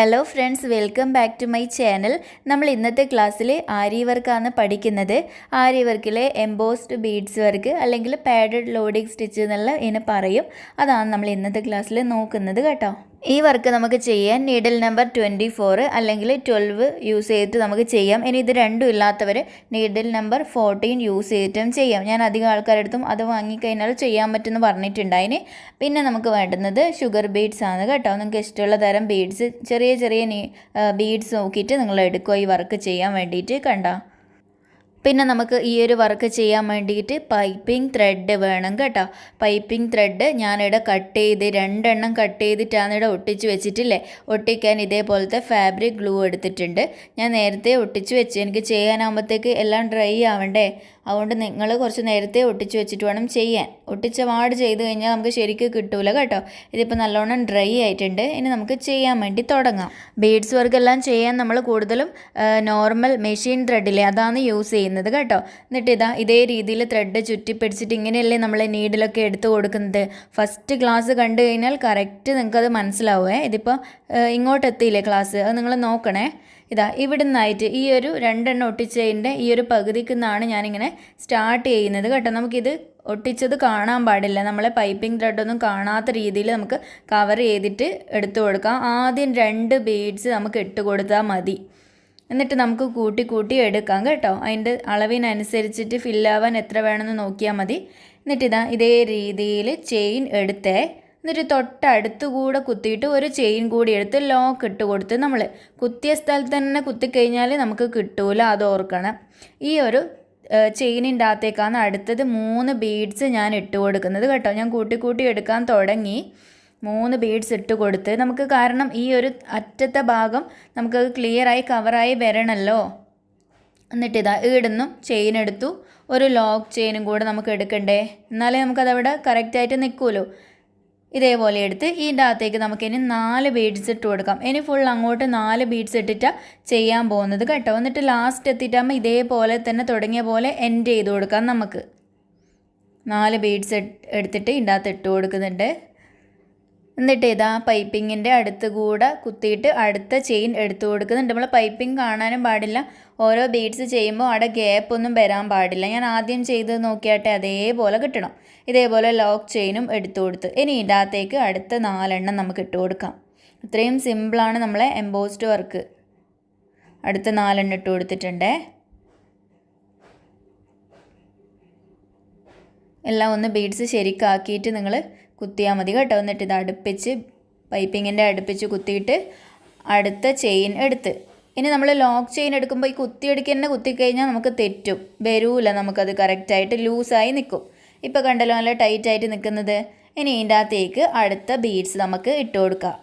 Hello friends welcome back to my channel നമ്മൾ ഇന്നത്തെ ക്ലാസ്സിൽ ആരി വർക്കാണ് പഠിക്കുന്നത്. ആരി വർക്കിലെ എംബോസ്ഡ് ബീഡ്സ് വർക്ക് അല്ലെങ്കിൽ പാഡഡ് ലോഡിംഗ് സ്റ്റിച്ച് എന്നുള്ള ഇതിനെ പറയും. അതാണ് നമ്മൾ ഇന്നത്തെ ക്ലാസ്സിൽ നോക്കുന്നത് കേട്ടോ. ഈ വർക്ക് നമുക്ക് ചെയ്യാൻ നീഡിൽ നമ്പർ ട്വന്റി ഫോർ അല്ലെങ്കിൽ ട്വൽവ് യൂസ് ചെയ്തിട്ട് നമുക്ക് ചെയ്യാം. ഇനി ഇത് രണ്ടും ഇല്ലാത്തവർ നീഡിൽ നമ്പർ ഫോർട്ടീൻ യൂസ് ചെയ്തിട്ടും ചെയ്യാം. ഞാൻ അധികം ആൾക്കാരുടെ അടുത്തും അത് വാങ്ങിക്കഴിഞ്ഞാൽ ചെയ്യാൻ പറ്റുമെന്ന് പറഞ്ഞിട്ടുണ്ടായിന്. പിന്നെ നമുക്ക് വേണ്ടുന്നത് ഷുഗർ ബീഡ്സ് ആണ് കേട്ടോ. നിങ്ങൾക്ക് ഇഷ്ടമുള്ള തരം ബീഡ്സ് ചെറിയ ചെറിയ ബീഡ്സ് നോക്കിയിട്ട് നിങ്ങൾ എടുക്കുക ഈ വർക്ക് ചെയ്യാൻ വേണ്ടിയിട്ട് കണ്ടോ? പിന്നെ നമുക്ക് ഈ ഒരു വർക്ക് ചെയ്യാൻ വേണ്ടിയിട്ട് പൈപ്പിംഗ് ത്രെഡ് വേണം കേട്ടോ. പൈപ്പിംഗ് ത്രെഡ് ഞാനിവിടെ കട്ട് ചെയ്ത് രണ്ടെണ്ണം കട്ട് ചെയ്തിട്ടാണ് ഇവിടെ ഒട്ടിച്ച് വെച്ചിട്ടില്ലേ? ഒട്ടിക്കാൻ ഇതേപോലത്തെ ഫാബ്രിക് ഗ്ലൂ എടുത്തിട്ടുണ്ട്. ഞാൻ നേരത്തെ ഒട്ടിച്ച് വെച്ച് എനിക്ക് ചെയ്യാനാകുമ്പോഴത്തേക്ക് എല്ലാം ഡ്രൈ ആവണ്ടേ? അതുകൊണ്ട് നിങ്ങൾ കുറച്ച് നേരത്തെ ഒട്ടിച്ച് വെച്ചിട്ട് വേണം ചെയ്യാൻ. ഒട്ടിച്ച വാട് ചെയ്ത് കഴിഞ്ഞാൽ നമുക്ക് ശരിക്കും കിട്ടൂല കേട്ടോ. ഇതിപ്പോൾ നല്ലോണം ഡ്രൈ ആയിട്ടുണ്ട്. ഇനി നമുക്ക് ചെയ്യാൻ വേണ്ടി തുടങ്ങാം. ബീഡ്സ് വർക്ക് എല്ലാം ചെയ്യാൻ നമ്മൾ കൂടുതലും നോർമൽ മെഷീൻ ത്രെഡില്ലേ അതാണ് യൂസ് ചെയ്യുന്നത് കേട്ടോ. എന്നിട്ട് ഇതാ ഇതേ രീതിയിൽ ത്രെഡ് ചുറ്റിപ്പിടിച്ചിട്ട് ഇങ്ങനെയല്ലേ നമ്മൾ നീഡിലൊക്കെ എടുത്ത് കൊടുക്കുന്നത്. ഫസ്റ്റ് ക്ലാസ് കണ്ടു കഴിഞ്ഞാൽ കറക്റ്റ് നിങ്ങൾക്കത് മനസ്സിലാവുമേ ഇതിപ്പോൾ ഇങ്ങോട്ട് എത്തിയില്ലേ ക്ലാസ്? അത് നിങ്ങൾ നോക്കണേ. ഇതാ ഇവിടെ നിന്നായിട്ട് ഈ ഒരു രണ്ടെണ്ണം ഒട്ടിച്ചതിന്റെ ഈ ഒരു പകുതിക്ക് നിന്നാണ് ഞാനിങ്ങനെ സ്റ്റാർട്ട് ചെയ്യുന്നത് കേട്ടോ. നമുക്കിത് ഒട്ടിച്ചത് കാണാൻ പാടില്ല. നമ്മളെ പൈപ്പിംഗ് ത്രെഡൊന്നും കാണാത്ത രീതിയിൽ നമുക്ക് കവർ ചെയ്തിട്ട് എടുത്തു കൊടുക്കാം. ആദ്യം രണ്ട് ബീഡ്സ് നമുക്ക് ഇട്ട് കൊടുത്താൽ മതി. എന്നിട്ട് നമുക്ക് കൂട്ടി കൂട്ടി എടുക്കാം കേട്ടോ. അതിന്റെ അളവിനനുസരിച്ചിട്ട് ഫില്ലാവാൻ എത്ര വേണമെന്ന് നോക്കിയാൽ മതി. എന്നിട്ട് ഇതാ ഇതേ രീതിയിൽ ചെയിൻ എടുത്തേ. എന്നിട്ട് തൊട്ടടുത്ത് കൂടെ കുത്തിയിട്ട് ഒരു ചെയിൻ കൂടി എടുത്ത് ലോക്ക് ഇട്ട് കൊടുത്ത് നമ്മൾ കുത്തിയ സ്ഥലത്ത് തന്നെ കുത്തിക്കഴിഞ്ഞാൽ നമുക്ക് കിട്ടൂല അത് ഓർക്കണം. ഈ ഒരു ചെയിനിന്റെ അകത്തേക്കാണ് അടുത്തത് മൂന്ന് ബീഡ്സ് ഞാൻ ഇട്ട് കൊടുക്കുന്നത് കേട്ടോ. ഞാൻ കൂട്ടി കൂട്ടി എടുക്കാൻ തുടങ്ങി. മൂന്ന് ബീഡ്സ് ഇട്ട് കൊടുത്ത് നമുക്ക് കാരണം ഈ ഒരു അറ്റത്തെ ഭാഗം നമുക്ക് ക്ലിയറായി കവറായി വരണമല്ലോ എന്നിട്ട് ഇതാ ഈടുന്നും ചെയിൻ എടുത്തു. ഒരു ലോക്ക് ചെയിനും കൂടെ നമുക്ക് എടുക്കണ്ടേ? എന്നാലേ നമുക്കതവിടെ കറക്റ്റായിട്ട് നിൽക്കുമല്ലോ ഇതേപോലെ എടുത്ത് ഇതിന്റെ അകത്തേക്ക് നമുക്കിനി നാല് ബീഡ്സ് ഇട്ട് കൊടുക്കാം. ഇനി ഫുൾ അങ്ങോട്ട് നാല് ബീഡ്സ് ഇട്ടിട്ടാണ് ചെയ്യാൻ പോകുന്നത് കേട്ടോ. എന്നിട്ട് ലാസ്റ്റ് എത്തിയിട്ടാകുമ്പോൾ ഇതേപോലെ തന്നെ തുടങ്ങിയ പോലെ എൻഡ് ചെയ്ത് കൊടുക്കാം നമുക്ക്. നാല് ബീഡ്സ് എടുത്തിട്ട് ഇതിന്റെ അകത്ത് ഇട്ട് കൊടുക്കുന്നുണ്ട്. എന്നിട്ട് ഇതാ പൈപ്പിങ്ങിന്റെ അടുത്ത് കൂടെ കുത്തിയിട്ട് അടുത്ത ചെയിൻ എടുത്തു കൊടുക്കുന്നുണ്ട്. നമ്മൾ പൈപ്പിംഗ് കാണാനും പാടില്ല. ഓരോ ബീഡ്സ് ചെയ്യുമ്പോൾ അവിടെ ഗ്യാപ്പ് ഒന്നും വരാൻ പാടില്ല. ഞാൻ ആദ്യം ചെയ്ത് നോക്കിയാട്ടെ അതേപോലെ കിട്ടണം. ഇതേപോലെ ലോക്ക് ചെയിനും എടുത്തു കൊടുത്ത്. ഇനി ഇടാത്തേക്ക് അടുത്ത നാലെണ്ണം നമുക്ക് ഇട്ട് കൊടുക്കാം. ഇത്രയും സിമ്പിളാണ് നമ്മളെ എംബോസ്ഡ് വർക്ക് അടുത്ത നാലെണ്ണം ഇട്ട് കൊടുത്തിട്ടുണ്ടേ. എല്ലാം ഒന്ന് ബീഡ്സ് ശരിക്കാക്കിയിട്ട് നിങ്ങൾ കുത്തിയാൽ മതി കേട്ടോ. എന്നിട്ട് ഇത് അടുപ്പിച്ച് പൈപ്പിങ്ങിന്റെ അടുപ്പിച്ച് കുത്തിയിട്ട് അടുത്ത ചെയിൻ എടുത്ത്. ഇനി നമ്മൾ ലോക്ക് ചെയിൻ എടുക്കുമ്പോൾ ഈ കുത്തിയെടുക്കി തന്നെ കുത്തിക്കഴിഞ്ഞാൽ നമുക്ക് തെറ്റും. വരൂല നമുക്കത് കറക്റ്റായിട്ട് ലൂസായി നിൽക്കും ഇപ്പോൾ കണ്ടല്ലോ നല്ല ടൈറ്റായിട്ട് നിൽക്കുന്നത്. ഇനി ഇതിന്റെ അകത്തേക്ക് അടുത്ത ബീഡ്സ് നമുക്ക് ഇട്ട് കൊടുക്കാം.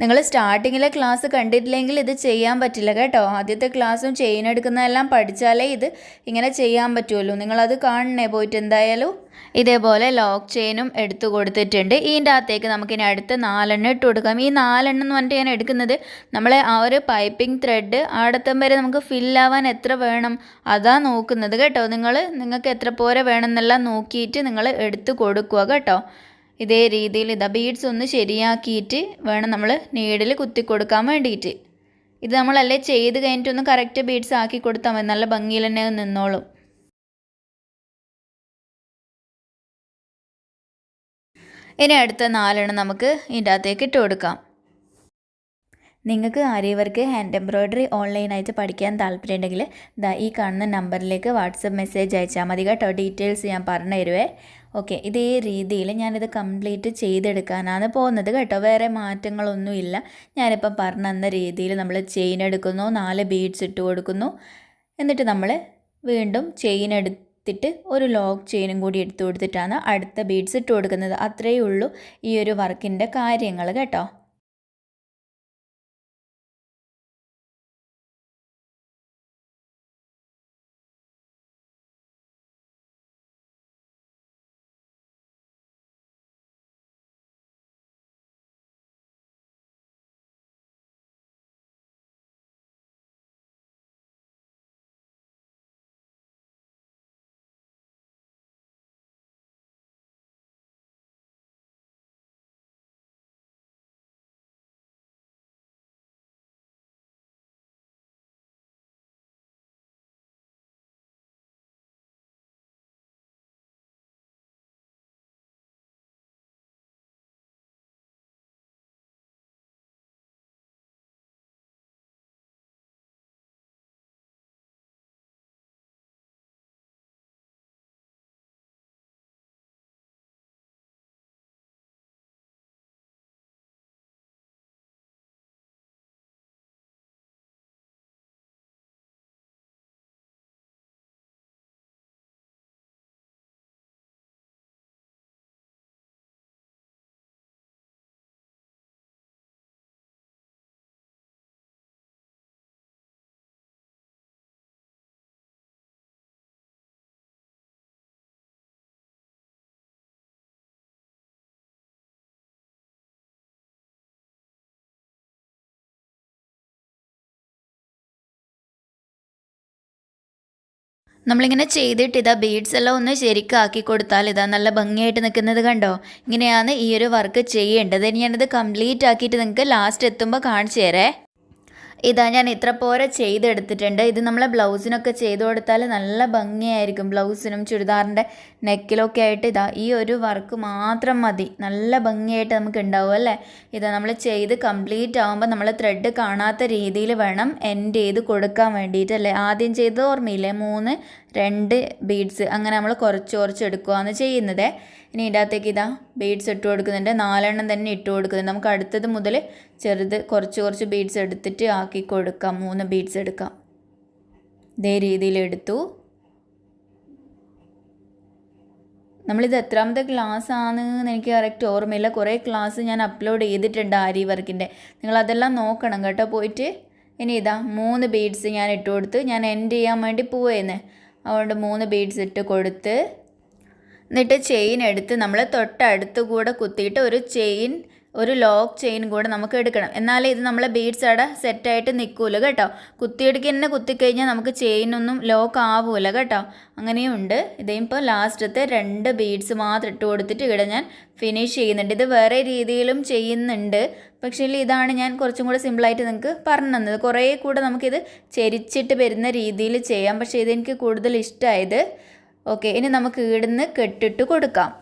നിങ്ങൾ സ്റ്റാർട്ടിങ്ങിലെ ക്ലാസ് കണ്ടിട്ടില്ലെങ്കിൽ ഇത് ചെയ്യാൻ പറ്റില്ല കേട്ടോ. ആദ്യത്തെ ക്ലാസ്സും ചെയിൻ എടുക്കുന്നതെല്ലാം പഠിച്ചാലേ ഇത് ഇങ്ങനെ ചെയ്യാൻ പറ്റുമല്ലോ നിങ്ങളത് കാണണേ പോയിട്ട് എന്തായാലും. ഇതേപോലെ ലോക്ക് ചെയിനും എടുത്തു കൊടുത്തിട്ടുണ്ട്. ഇതിന്റെ അകത്തേക്ക് നമുക്കിനി അടുത്ത് നാലെണ്ണം ഇട്ട് കൊടുക്കാം. ഈ നാലെണ്ണം എന്ന് പറഞ്ഞിട്ട് ഞാൻ എടുക്കുന്നത് നമ്മളെ ആ ഒരു പൈപ്പിംഗ് ത്രെഡ് അടുത്തം വരെ നമുക്ക് ഫില്ലാവാൻ എത്ര വേണം അതാ നോക്കുന്നത് കേട്ടോ. നിങ്ങൾ നിങ്ങൾക്ക് എത്ര പോരെ വേണമെന്നെല്ലാം നോക്കിയിട്ട് നിങ്ങൾ എടുത്ത് കൊടുക്കുക കേട്ടോ. ഇതേ രീതിയിൽ ഇതാ ബീഡ്സ് ഒന്ന് ശരിയാക്കിയിട്ട് വേണം നമ്മൾ നീഡിൽ കുത്തി കൊടുക്കാൻ വേണ്ടിയിട്ട്. ഇത് നമ്മളല്ലേ ചെയ്ത് കഴിഞ്ഞിട്ടൊന്ന് കറക്റ്റ് ബീഡ്സ് ആക്കി കൊടുത്താൽ മതി. നല്ല ഭംഗിയിൽ തന്നെ നിന്നോളും. ഇനി അടുത്ത നാലെണ്ണം നമുക്ക് ഇതിന്റെ അകത്തേക്ക് ഇട്ട് കൊടുക്കാം. നിങ്ങൾക്ക് ആര്യവർക്ക് ഹാൻഡ് എംബ്രോയ്ഡറി ഓൺലൈനായിട്ട് പഠിക്കാൻ താല്പര്യമുണ്ടെങ്കിൽ ദാ ഈ കാണുന്ന നമ്പറിലേക്ക് വാട്സപ്പ് മെസ്സേജ് അയച്ചാൽ മതി കേട്ടോ. ഡീറ്റെയിൽസ് ഞാൻ പറഞ്ഞു തരുവേ ഓക്കെ ഇതേ രീതിയിൽ ഞാനിത് കംപ്ലീറ്റ് ചെയ്തെടുക്കാനാണ് പോകുന്നത് കേട്ടോ. വേറെ മാറ്റങ്ങളൊന്നുമില്ല. ഞാനിപ്പം പറഞ്ഞു തന്ന രീതിയിൽ നമ്മൾ ചെയിൻ എടുക്കുന്നു നാല് ബീഡ്സ് ഇട്ട് കൊടുക്കുന്നു. എന്നിട്ട് നമ്മൾ വീണ്ടും ചെയിൻ എടുത്തിട്ട് ഒരു ലോക്ക് ചെയിനും കൂടി എടുത്തു കൊടുത്തിട്ടാണ് അടുത്ത ബീഡ്സ് ഇട്ട് കൊടുക്കുന്നത്. അത്രയേ ഉള്ളൂ ഈ ഒരു വർക്കിന്റെ കാര്യങ്ങൾ കേട്ടോ. നമ്മളിങ്ങനെ ചെയ്തിട്ട് ഇതാ ബീഡ്സ് എല്ലാം ഒന്ന് ശരിക്കാക്കി കൊടുത്താൽ ഇതാ നല്ല ഭംഗിയായിട്ട് നിൽക്കുന്നത് കണ്ടോ? ഇങ്ങനെയാണ് ഈ ഒരു വർക്ക് ചെയ്യേണ്ടത്. ഇനി ഞാനിത് കംപ്ലീറ്റ് ആക്കിയിട്ട് നിങ്ങൾക്ക് ലാസ്റ്റ് എത്തുമ്പോൾ കാണിച്ചു തരേ. ഇതാ ഞാൻ ഇത്ര പോരെ ചെയ്തെടുത്തിട്ടുണ്ട്. ഇത് നമ്മളെ ബ്ലൗസിനൊക്കെ ചെയ്ത് കൊടുത്താൽ നല്ല ഭംഗിയായിരിക്കും. ബ്ലൗസിനും ചുരിദാറിന്റെ നെക്കിലൊക്കെ ആയിട്ട് ഇതാ ഈ ഒരു വർക്ക് മാത്രം മതി. നല്ല ഭംഗിയായിട്ട് നമുക്ക് ഉണ്ടാവും അല്ലേ? ഇതാ നമ്മൾ ചെയ്ത് കംപ്ലീറ്റ് ആകുമ്പോൾ നമ്മൾ ത്രെഡ് കാണാത്ത രീതിയിൽ വേണം എൻഡ് ചെയ്ത് കൊടുക്കാൻ വേണ്ടിയിട്ടല്ലേ ആദ്യം ചെയ്ത് ഓർമ്മയില്ലേ? മൂന്ന് രണ്ട് ബീഡ്സ് അങ്ങനെ നമ്മൾ കുറച്ച് കുറച്ച് എടുക്കുകയാണ് ചെയ്യുന്നത്. ഇനി ഇതിനകത്തേക്ക് ഇതാ ബീഡ്സ് ഇട്ട് കൊടുക്കുന്നുണ്ട്. നാലെണ്ണം തന്നെ ഇട്ട് കൊടുക്കുന്നുണ്ട്. നമുക്ക് അടുത്തത് മുതൽ ചെറുത് കുറച്ച് കുറച്ച് ബീഡ്സ് എടുത്തിട്ട് ആക്കി കൊടുക്കാം. മൂന്ന് ബീഡ്സ് എടുക്കാം. ഇതേ രീതിയിൽ എടുത്തു. നമ്മളിത് എത്രാമത്തെ ക്ലാസ് ആണെന്ന് എനിക്ക് കറക്റ്റ് ഓർമ്മയില്ല. കുറേ ക്ലാസ് ഞാൻ അപ്ലോഡ് ചെയ്തിട്ടുണ്ട് ആരി വർക്കിന്റെ. നിങ്ങൾ അതെല്ലാം നോക്കണം കേട്ടോ. പോയിട്ട് ഇനി ഇതാ മൂന്ന് ബീഡ്സ് ഞാൻ ഇട്ട് കൊടുത്ത് ഞാൻ എൻഡ് ചെയ്യാൻ വേണ്ടി പോവേന്ന്. അതുകൊണ്ട് മൂന്ന് ബീഡ്സ് ഇട്ട് കൊടുത്ത് എന്നിട്ട് ചെയിൻ എടുത്ത് നമ്മൾ തൊട്ടടുത്ത് കൂടെ കുത്തിയിട്ട് ഒരു ചെയിൻ ഒരു ലോക്ക് ചെയിൻ കൂടെ നമുക്ക് എടുക്കണം. എന്നാലേ ഇത് നമ്മളെ ബീഡ്സ് അവിടെ സെറ്റായിട്ട് നിൽക്കൂല കേട്ടോ. കുത്തിയെടുക്കി തന്നെ കുത്തിക്കഴിഞ്ഞാൽ നമുക്ക് ചെയിനൊന്നും ലോക്ക് ആവൂല കേട്ടോ. അങ്ങനെയും ഉണ്ട്. ഇതിപ്പോൾ ലാസ്റ്റത്തെ രണ്ട് ബീഡ്സ് മാത്രം ഇട്ട് കൊടുത്തിട്ട് ഇവിടെ ഞാൻ ഫിനിഷ് ചെയ്യുന്നുണ്ട്. ഇത് വേറെ രീതിയിലും ചെയ്യുന്നുണ്ട്. പക്ഷേ ഇതാണ് ഞാൻ കുറച്ചും കൂടെ സിമ്പിളായിട്ട് നിങ്ങൾക്ക് പറഞ്ഞു തന്നത്. കുറേ കൂടെ നമുക്കിത് ചെരിച്ചിട്ട് വരുന്ന രീതിയിൽ ചെയ്യാം. പക്ഷേ ഇതെനിക്ക് കൂടുതൽ ഇഷ്ടമായത് ഓക്കെ ഇനി നമുക്ക് ഇവിടുന്ന് കെട്ടിട്ട് കൊടുക്കാം.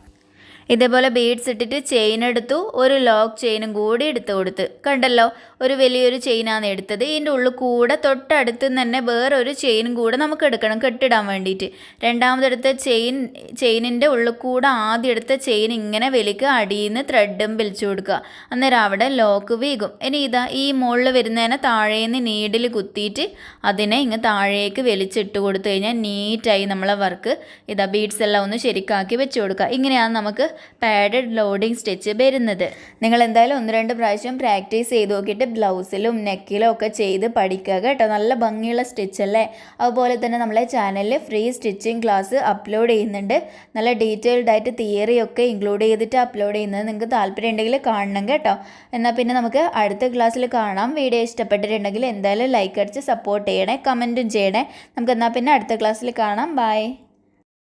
ഇതേപോലെ ബീഡ്സ് ഇട്ടിട്ട് ചെയിൻ എടുത്തു ഒരു ലോക്ക് ചെയിനും കൂടി എടുത്തു കൊടുത്ത്. കണ്ടല്ലോ ഒരു വലിയൊരു ചെയിനാണ് എടുത്തത്. ഇതിന്റെ ഉള്ളിൽ കൂടെ തൊട്ടടുത്ത് തന്നെ വേറൊരു ചെയിനും കൂടെ നമുക്ക് എടുക്കണം കെട്ടിടാൻ വേണ്ടിയിട്ട്. രണ്ടാമതെടുത്ത ചെയിൻ ചെയിനിന്റെ ഉള്ളിൽ കൂടെ ആദ്യം എടുത്ത ചെയിൻ ഇങ്ങനെ വലിക്കുക അടിയിൽ നിന്ന് ത്രെഡും വലിച്ചു കൊടുക്കുക. അന്നേരം അവിടെ ലോക്ക് വീകും. ഇനി ഇതാ ഈ മുകളിൽ വരുന്നതിനെ താഴേന്ന് നീഡിൽ കുത്തിയിട്ട് അതിനെ ഇങ്ങ് താഴേക്ക് വലിച്ചിട്ട് കൊടുത്തു കഴിഞ്ഞാൽ നീറ്റായി നമ്മളെ വർക്ക് ഇതാ ബീഡ്സ് എല്ലാം ഒന്ന് ശരിക്കാക്കി വെച്ച് കൊടുക്കുക. ഇങ്ങനെയാണ് നമുക്ക് പാഡഡ് ലോഡിങ് സ്റ്റിച്ച് വരുന്നത്. നിങ്ങൾ എന്തായാലും ഒന്ന് രണ്ട് പ്രാവശ്യം പ്രാക്ടീസ് ചെയ്ത് നോക്കിയിട്ട് ബ്ലൗസിലും നെക്കിലും ഒക്കെ ചെയ്ത് പഠിക്കുക കേട്ടോ. നല്ല ഭംഗിയുള്ള സ്റ്റിച്ച് അല്ലേ? അതുപോലെ തന്നെ നമ്മളെ ചാനലിൽ ഫ്രീ സ്റ്റിച്ചിങ് ക്ലാസ് അപ്ലോഡ് ചെയ്യുന്നുണ്ട്. നല്ല ഡീറ്റെയിൽഡ് ആയിട്ട് തിയറി ഒക്കെ ഇൻക്ലൂഡ് ചെയ്തിട്ട് അപ്ലോഡ് ചെയ്യുന്നത് നിങ്ങൾക്ക് താല്പര്യം ഉണ്ടെങ്കിൽ കാണണം കേട്ടോ. എന്നാൽ പിന്നെ നമുക്ക് അടുത്ത ക്ലാസ്സിൽ കാണാം. വീഡിയോ ഇഷ്ടപ്പെട്ടിട്ടുണ്ടെങ്കിൽ എന്തായാലും ലൈക്ക് അടിച്ച് സപ്പോർട്ട് ചെയ്യണേ കമന്റും ചെയ്യണേ. നമുക്ക് എന്നാൽ പിന്നെ അടുത്ത ക്ലാസ്സിൽ കാണാം. ബൈ